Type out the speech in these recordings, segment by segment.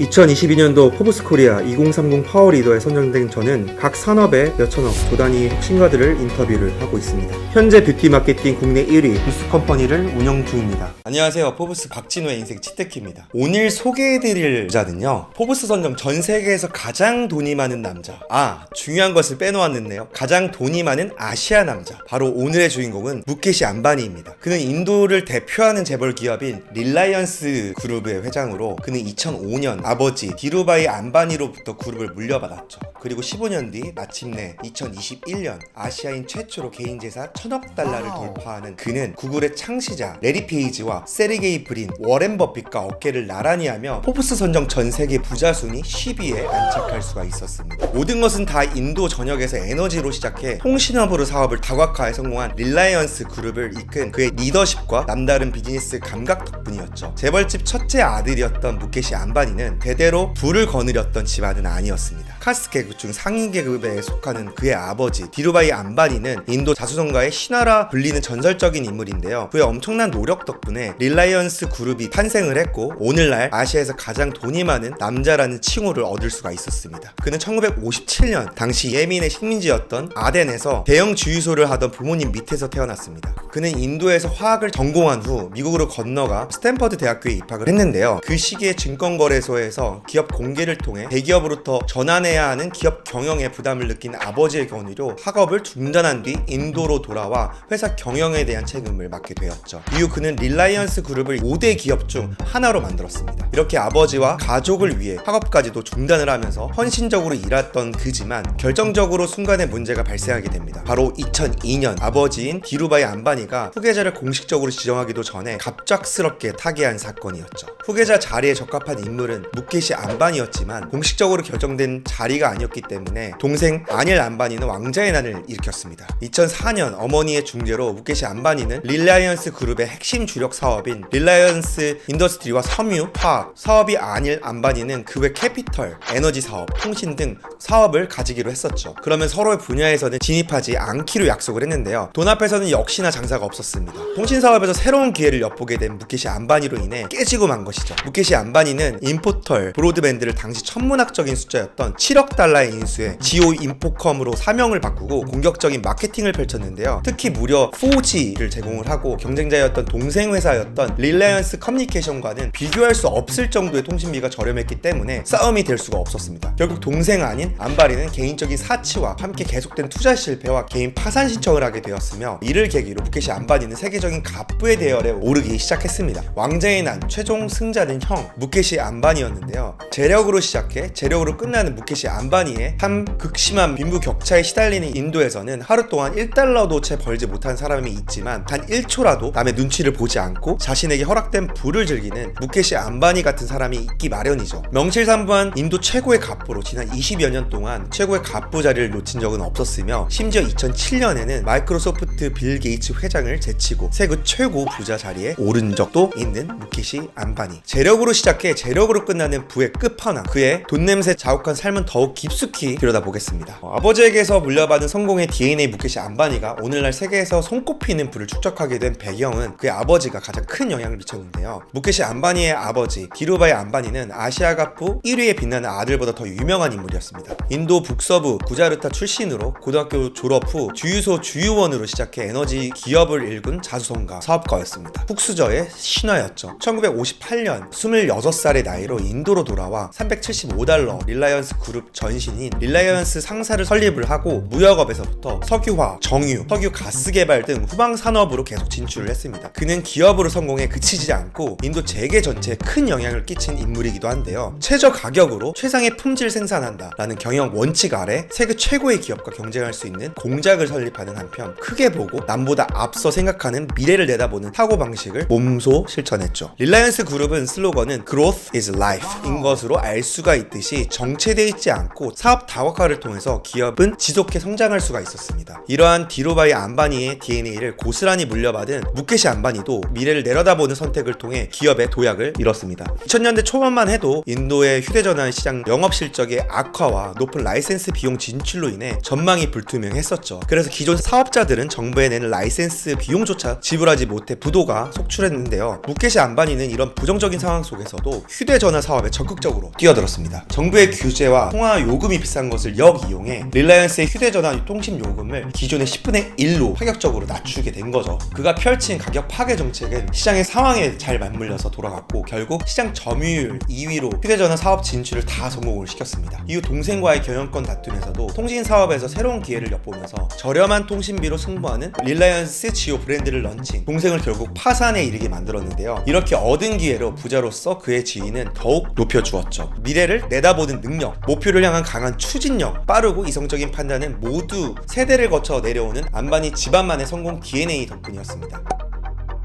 2022년도 포브스 코리아 2030 파워 리더에 선정된 저는 각 산업의 몇천억 조 단위 혁신가들을 인터뷰를 하고 있습니다. 현재 뷰티 마케팅 국내 1위 부스 컴퍼니를 운영 중입니다. 안녕하세요. 포브스 박진호의 인생 치트키입니다. 오늘 소개해드릴 부자는요. 포브스 선정 전 세계에서 가장 돈이 많은 남자. 아, 중요한 것을 빼놓았는데요. 가장 돈이 많은 아시아 남자. 바로 오늘의 주인공은 무케시 안바니입니다. 그는 인도를 대표하는 재벌 기업인 릴라이언스 그룹의 회장으로 그는 2005년 아버지 디루바이 안바니로부터 그룹을 물려받았죠. 그리고 15년 뒤 마침내 2021년 아시아인 최초로 개인 재산 천억 달러를 돌파하는 그는 구글의 창시자 레리 페이지와 세르게이 브린, 워렌 버핏과 어깨를 나란히 하며 포브스 선정 전 세계 부자 순위 10위에 안착할 수가 있었습니다. 모든 것은 다 인도 전역에서 에너지로 시작해 통신업으로 사업을 다각화에 성공한 릴라이언스 그룹을 이끈 그의 리더십과 남다른 비즈니스 감각 덕분이었죠. 재벌집 첫째 아들이었던 무케시 안바니는 대대로 부를 거느렸던 집안은 아니었습니다. 카스트 계급 중 상위 계급에 속하는 그의 아버지 디루바이 안바니는 인도 자수성가의 신화라 불리는 전설적인 인물인데요. 그의 엄청난 노력 덕분에 릴라이언스 그룹이 탄생을 했고 오늘날 아시아에서 가장 돈이 많은 남자라는 칭호를 얻을 수가 있었습니다. 그는 1957년 당시 예민의 식민지였던 아덴에서 대형 주유소를 하던 부모님 밑에서 태어났습니다. 그는 인도에서 화학을 전공한 후 미국으로 건너가 스탠퍼드 대학교에 입학을 했는데요. 그 시기에 증권거래소에 서 기업 공개를 통해 대기업으로부터 전환해야 하는 기업 경영에 부담을 느낀 아버지의 권유로 학업을 중단한 뒤 인도로 돌아와 회사 경영에 대한 책임을 맡게 되었죠. 이후 그는 릴라이언스 그룹을 5대 기업 중 하나로 만들었습니다. 이렇게 아버지와 가족을 위해 학업까지도 중단을 하면서 헌신적으로 일했던 그지만 결정적으로 순간에 문제가 발생하게 됩니다. 바로 2002년 아버지인 디루바이 안바니가 후계자를 공식적으로 지정하기도 전에 갑작스럽게 타계한 사건이었죠. 후계자 자리에 적합한 인물은 무케시 안바니였지만 공식적으로 결정된 자리가 아니었기 때문에 동생 아닐 안바니는 왕자의 난을 일으켰습니다. 2004년 어머니의 중재로 무케시 안바니는 릴라이언스 그룹의 핵심 주력 사업인 릴라이언스 인더스트리와 섬유, 화학, 사업이 아닐 안바니는 그 외 캐피털, 에너지 사업, 통신 등 사업을 가지기로 했었죠. 그러면 서로의 분야에서는 진입하지 않기로 약속을 했는데요. 돈 앞에서는 역시나 장사가 없었습니다. 통신 사업에서 새로운 기회를 엿보게 된 무케시 안바니로 인해 깨지고 만 것이죠. 무케시 안바니는 인포 털, 브로드밴드를 당시 천문학적인 숫자였던 7억 달러의 인수에 지오 인포컴으로 사명을 바꾸고 공격적인 마케팅을 펼쳤는데요. 특히 무려 4G를 제공을 하고 경쟁자였던 동생 회사였던 릴라이언스 커뮤니케이션과는 비교할 수 없을 정도의 통신비가 저렴했기 때문에 싸움이 될 수가 없었습니다. 결국 동생 아닌 안바리는 개인적인 사치와 함께 계속된 투자 실패와 개인 파산 신청을 하게 되었으며 이를 계기로 무케시 안바니는 세계적인 갑부의 대열에 오르기 시작했습니다. 왕자의 난 최종 승자는 형 무케시 안바니였 는데요. 재력으로 시작해 재력으로 끝나는 무케시 안바니의 참 극심한 빈부 격차에 시달리는 인도에서는 하루 동안 1달러도 채 벌지 못한 사람이 있지만 단 1초라도 남의 눈치를 보지 않고 자신에게 허락된 부를 즐기는 무케시 안바니 같은 사람이 있기 마련이죠. 명실상부한 인도 최고의 갑부로 지난 20여 년 동안 최고의 갑부 자리를 놓친 적은 없었으며 심지어 2007년에는 마이크로소프트 빌 게이츠 회장을 제치고 세계 최고 부자 자리에 오른 적도 있는 무케시 안바니. 재력으로 시작해 재력으로 끝 나는 부의 끝판왕. 그의 돈 냄새 자욱한 삶은 더욱 깊숙이 들여다보겠습니다. 어, 아버지에게서 물려받은 성공의 DNA 무케시 안바니가 오늘날 세계에서 손꼽히는 부를 축적하게 된 배경은 그의 아버지가 가장 큰 영향을 미쳤는데요. 무케시 안바니의 아버지 디루바이 안바니는 아시아 갑부 1위에 빛나는 아들보다 더 유명한 인물이었습니다. 인도 북서부 구자르타 출신으로 고등학교 졸업 후 주유소 주유원으로 시작해 에너지 기업을 일군 자수성가 사업가였습니다. 훅수저의 신화였죠. 1958년 26살의 나이로 인도로 돌아와 375달러 릴라이언스 그룹 전신인 릴라이언스 상사를 설립을 하고 무역업에서부터 석유화, 정유, 석유 가스 개발 등 후방 산업으로 계속 진출을 했습니다. 그는 기업으로 성공해 그치지 않고 인도 재계 전체에 큰 영향을 끼친 인물이기도 한데요. 최저 가격으로 최상의 품질 생산한다 라는 경영 원칙 아래 세계 최고의 기업과 경쟁할 수 있는 공작을 설립하는 한편 크게 보고 남보다 앞서 생각하는 미래를 내다보는 사고 방식을 몸소 실천했죠. 릴라이언스 그룹은 슬로건은 Growth is Life 인 것으로 알 수가 있듯이 정체되어 있지 않고 사업 다각화를 통해서 기업은 지속해 성장할 수가 있었습니다. 이러한 디로바이 안바니의 DNA를 고스란히 물려받은 무케시 안바니도 미래를 내려다보는 선택을 통해 기업의 도약을 이뤘습니다. 2000년대 초반만 해도 인도의 휴대전화 시장 영업 실적의 악화와 높은 라이센스 비용 진출로 인해 전망이 불투명했었죠. 그래서 기존 사업자들은 정부에 내는 라이센스 비용조차 지불하지 못해 부도가 속출했는데요. 무케시 안바니는 이런 부정적인 상황 속에서도 휴대전화 사업에 적극적으로 뛰어들었습니다. 정부의 규제와 통화 요금이 비싼 것을 역이용해 릴라이언스의 휴대전화 통신 요금을 기존의 10분의 1로 파격적으로 낮추게 된 거죠. 그가 펼친 가격 파괴 정책은 시장의 상황에 잘 맞물려서 돌아갔고 결국 시장 점유율 2위로 휴대전화 사업 진출을 다 성공을 시켰습니다. 이후 동생과의 경영권 다툼에서도 통신 사업에서 새로운 기회를 엿보면서 저렴한 통신비로 승부하는 릴라이언스 지오 브랜드를 런칭. 동생을 결국 파산에 이르게 만들었는데요. 이렇게 얻은 기회로 부자로서 그의 지위는 더욱 높여주었죠. 미래를 내다보는 능력, 목표를 향한 강한 추진력, 빠르고 이성적인 판단은 모두 세대를 거쳐 내려오는 안바니 집안만의 성공 DNA 덕분이었습니다.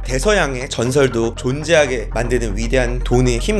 대서양의 전설도 존재하게 만드는 위대한 돈의 힘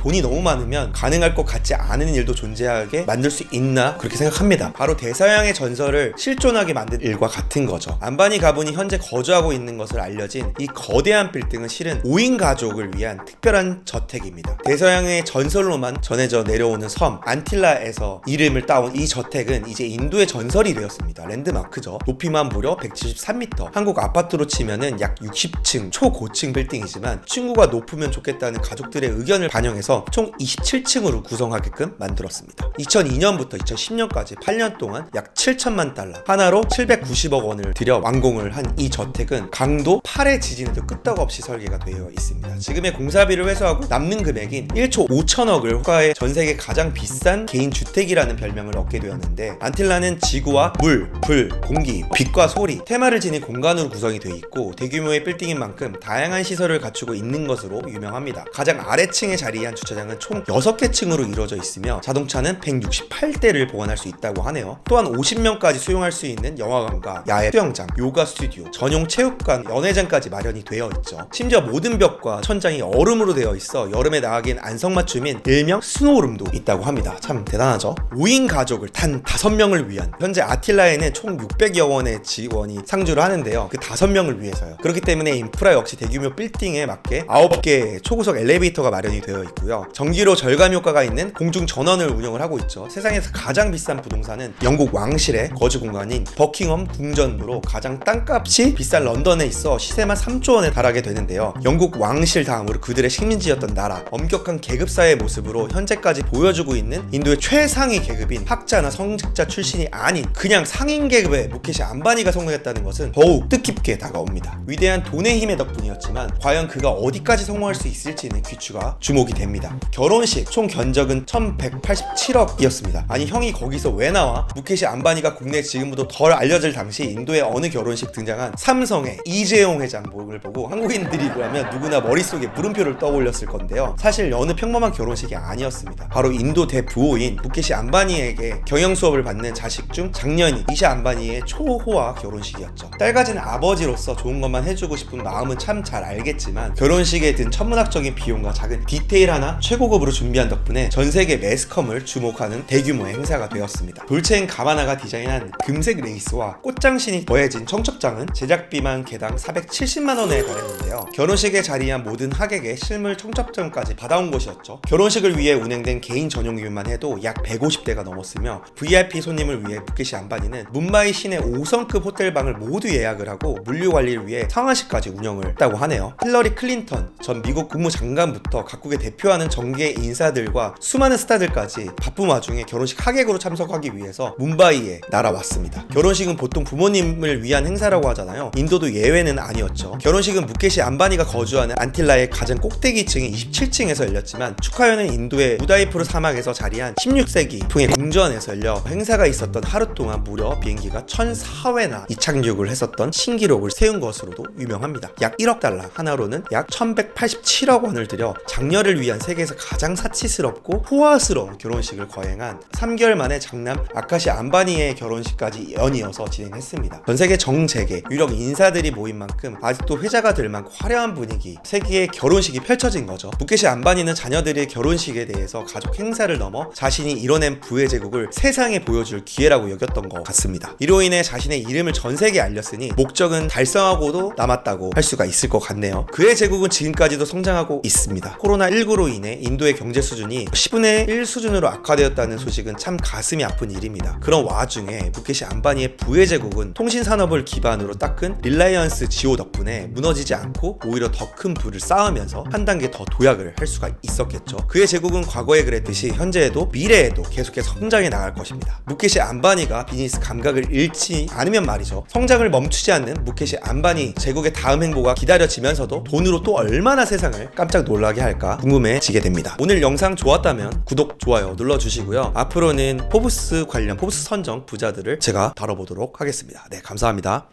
돈이 너무 많으면 가능할 것 같지 않은 일도 존재하게 만들 수 있나 그렇게 생각합니다. 바로 대서양의 전설을 실존하게 만든 일과 같은 거죠. 안바니 가문이 현재 거주하고 있는 것을 알려진 이 거대한 빌딩은 실은 5인 가족을 위한 특별한 저택입니다. 대서양의 전설로만 전해져 내려오는 섬 안틸라에서 이름을 따온 이 저택은 이제 인도의 전설이 되었습니다. 랜드마크죠. 높이만 무려 173m. 한국 아파트로 치면은 약 60층 초고층 빌딩이지만 층고가 높으면 좋겠다는 가족들의 의견을 반영해서 총 27층으로 구성하게끔 만들었습니다. 2002년부터 2010년까지 8년 동안 약 7천만 달러, 하나로 790억 원을 들여 완공을 한 이 저택은 강도 8의 지진에도 끄떡없이 설계가 되어 있습니다. 지금의 공사비를 회수하고 남는 금액인 1초 5천억을 호가의 전 세계 가장 비싼 개인 주택이라는 별명을 얻게 되었는데 안틸라는 지구와 물, 불, 공기, 빛과 소리, 테마를 지닌 공간으로 구성이 되어 있고 대규모의 빌딩인 만큼 다양한 시설을 갖추고 있는 것으로 유명합니다. 가장 아래층에 자리한 주차장은 총 6개 층으로 이루어져 있으며 자동차는 168대를 보관할 수 있다고 하네요. 또한 50명까지 수용할 수 있는 영화관과 야외 수영장, 요가 스튜디오, 전용 체육관, 연회장까지 마련이 되어 있죠. 심지어 모든 벽과 천장이 얼음으로 되어 있어 여름에 나가기엔 안성맞춤인 일명 스노우룸도 있다고 합니다. 참 대단하죠. 5인 가족을 단 5명을 위한 현재 아틸라에는 총 600여 원의 지원이 상주를 하는데요. 그 5명을 위해서요. 그렇기 때문에 인프라 역시 대규모 빌딩에 맞게 9개의 초고속 엘리베이터가 마련이 되어 있고요. 전기로 절감 효과가 있는 공중 전원을 운영을 하고 있죠. 세상에서 가장 비싼 부동산은 영국 왕실의 거주 공간인 버킹엄 궁전으로 가장 땅값이 비싼 런던에 있어 시세만 3조 원에 달하게 되는데요. 영국 왕실 다음으로 그들의 식민지였던 나라, 엄격한 계급사의 모습으로 현재까지 보여주고 있는 인도의 최상위 계급인 학자나 성직자 출신이 아닌 그냥 상인 계급의 무케시 안바니가 성공했다는 것은 더욱 뜻깊게 다가옵니다. 위대한 돈의 힘의 덕분이었지만 과연 그가 어디까지 성공할 수 있을지는 귀추가 주목이 됩니다. 결혼식 총 견적은 1187억이었습니다. 아니 형이 거기서 왜 나와? 무케시 안바니가 국내 지금보다 덜 알려질 당시 인도의 어느 결혼식 등장한 삼성의 이재용 회장 목을 보고 한국인들이라면 누구나 머릿속에 물음표를 떠올렸을 건데요. 사실 어느 평범한 결혼식이 아니었습니다. 바로 인도 대부호인 무케시 안바니에게 경영 수업을 받는 자식 중 장년이 이샤 안바니의 초호화 결혼식이었죠. 딸 가진 아버지로서 좋은 것만 해주고 싶은 마음은 참 잘 알겠지만 결혼식에 든 천문학적인 비용과 작은 디테일 하나 최고급으로 준비한 덕분에 전 세계 매스컴을 주목하는 대규모의 행사가 되었습니다. 돌체인 가바나가 디자인한 금색 레이스와 꽃장신이 더해진 청첩장은 제작비만 개당 470만 원에 달했는데요. 결혼식에 자리한 모든 하객의 실물 청첩장까지 받아온 곳이었죠. 결혼식을 위해 운행된 개인 전용기만 해도 약 150대가 넘었으며 VIP 손님을 위해 무케시 안바니는 문바이 시내 5성급 호텔방을 모두 예약을 하고 물류 관리를 위해 상하시까지 운영을 했다고 하네요. 힐러리 클린턴 전 미국 국무장관부터 각국의 대표하는 정계 인사들과 수많은 스타들까지 바쁜 와중에 결혼식 하객으로 참석하기 위해서 문바이에 날아왔습니다. 결혼식은 보통 부모님을 위한 행사라고 하잖아요. 인도도 예외는 아니었죠. 결혼식은 무케시 안바니가 거주하는 안틸라의 가장 꼭대기층인 27층에서 열렸지만 축하회는 인도의 우다이푸르 사막에서 자리한 16세기 통의 궁전에서 열려 행사가 있었던 하루 동안 무려 비행기가 1004회나 이착륙을 했었던 신기록을 세운 것으로도 유명합니다. 약 1억 달러 하나로는 약 1187억 원을 들여 장녀를 위한 세계에서 가장 사치스럽고 호화스러운 결혼식을 거행한 3개월 만에 장남 아카시 안바니의 결혼식까지 연이어서 진행했습니다. 전 세계 정재계 유력 인사들이 모인 만큼 아직도 회자가 될 만큼 화려한 분위기 세계의 결혼식이 펼쳐진 거죠. 무케시 안바니는 자녀들의 결혼식에 대해서 가족 행사를 넘어 자신이 이뤄낸 부의 제국을 세상에 보여줄 기회라고 여겼던 것 같습니다. 이로 인해 자신의 이름을 전 세계에 알렸으니 목적은 달성하고도 남았다고 할 수가 있을 것 같네요. 그의 제국은 지금까지도 성장하고 있습니다. 코로나19로 인해 인도의 경제 수준이 10분의 1 수준으로 악화되었다는 소식은 참 가슴이 아픈 일입니다. 그런 와중에 무케시 안바니의 부의 제국은 통신 산업을 기반으로 닦은 릴라이언스 지오 덕분에 무너지지 않고 오히려 더 큰 부를 쌓으면서 한 단계 더 도약을 할 수가 있었겠죠. 그의 제국은 과거에 그랬듯이 현재에도 미래에도 계속해서 성장해 나갈 것입니다. 무케시 안바니가 비즈니스 감각을 잃지 않으면 말이죠. 성장을 멈추지 않는 무케시 안바니 제국의 다음 행보가 기다려지면서도 돈으로 또 얼마나 세상을 깜짝 놀라게 할까 궁금 해지게 됩니다. 오늘 영상 좋았다면 구독, 좋아요 눌러주시고요. 앞으로는 포브스 관련 포브스 선정 부자들을 제가 다뤄보도록 하겠습니다. 네, 감사합니다.